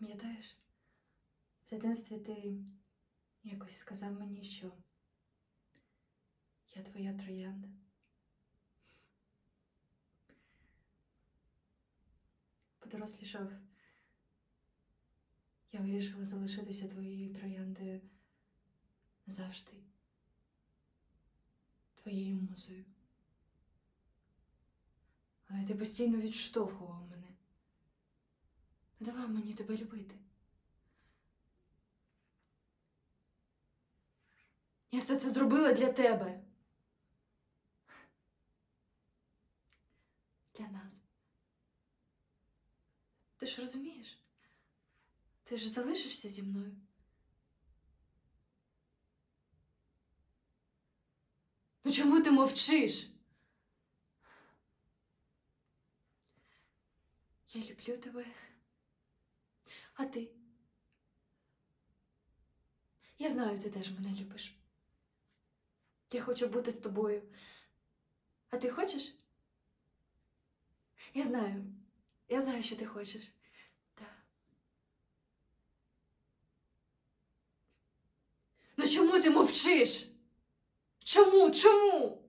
Пам'ятаєш, в дитинстві ти якось сказав мені, що я твоя троянда. Подорослішав, я вирішила залишитися твоєю трояндою назавжди. Твоєю музою. Але ти постійно відштовхував давав мені тебе любити. Я все це зробила для тебе. Для нас. Ти ж розумієш? Ти ж залишишся зі мною. Ну чому ти мовчиш? Я люблю тебе. А ти? Я знаю, ти теж мене любиш. Я хочу бути з тобою. А ти хочеш? Я знаю. Я знаю, що ти хочеш. Так. Ну чому ти мовчиш? Чому? Чому?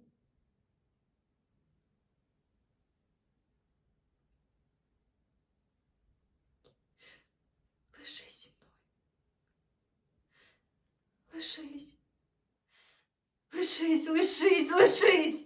Лишись зі мною. Лишись. Лишись, лишись, лишись.